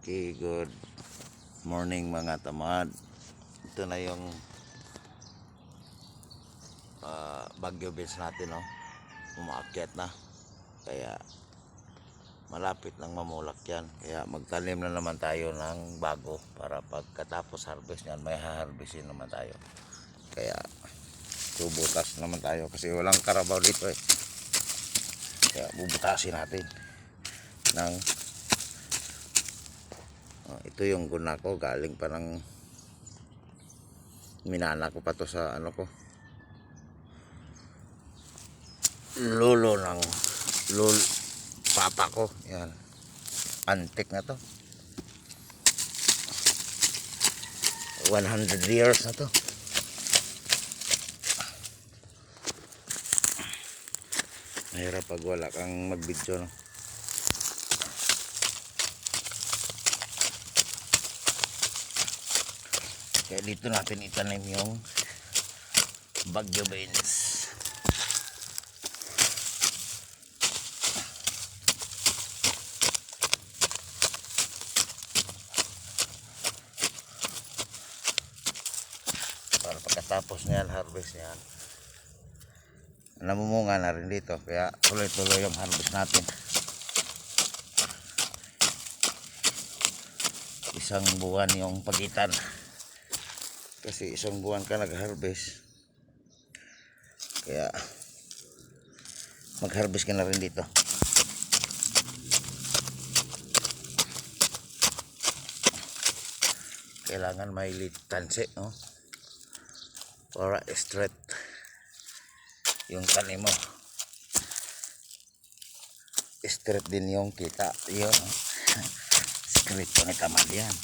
Okay, good morning mga tamad. Ito na yung ah, Baguio Beach natin, no? Umaakyat na. Kaya malapit nang mamulak yan. Kaya magtanim na naman tayo ng bago para pagkatapos harvest yan, may haharvestin naman tayo. Kaya bubutas naman tayo kasi walang karabaw dito eh. Kaya bubutasin natin ng ito yung guna ko galing pa ng minana ko pa to sa ano ko. Lolo ng lol papa ko. Yan. Antik na to. 100 years na to. Mahirap pag wala kang mag video no Kaya dito natin itanim yung Bagyo beans. Para pagkatapos niyan, harvest niyan. Namumunga na rin dito. Kaya tuloy-tuloy yung harvest natin. Isang buwan yung pagitan kasi isang buwan ka nag-harvest. Kaya mag-harvest ka na rin dito. Kailangan may litanse no? para straight yung tanim mo. Straight din yung kita yun straight pang itamad yan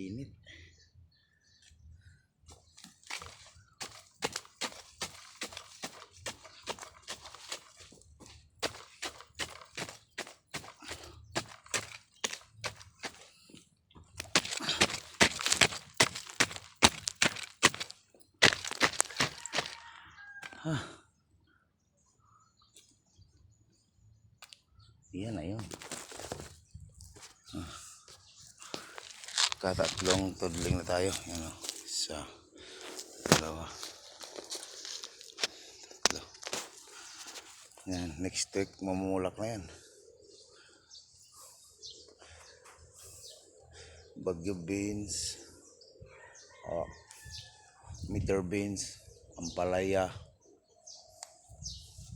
init Hah. Yan na yun. Katatlong tudling na tayo. Yan o. Isa. Dalawa. Tatlo. Yan. Next week, mamumulak na yan. Bagyo beans. Oh. Meter beans. Ampalaya.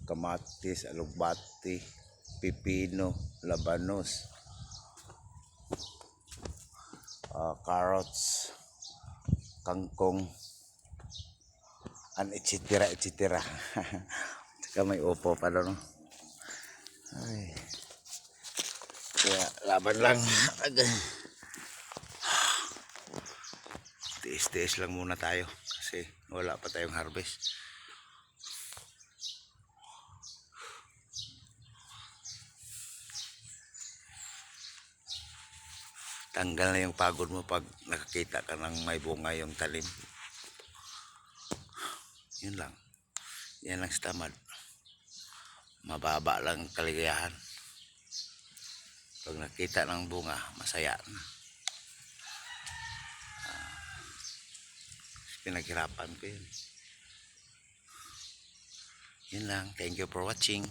Kamatis, alugbati, pipino, labanos uh, carrots, kangkong, and etc. etc. Saka may upo pa doon. Ay. Kaya laban lang. Tiis-tiis lang muna tayo kasi wala pa tayong harvest. Tanggal na yung pagod mo pag nakakita ka ng may bunga yung talim. Yun lang. Yan lang sa tamad. Mababa lang ang kaligayahan. Pag nakita ng bunga, masaya na. Pinaghirapan ko yun. Yun lang. Thank you for watching.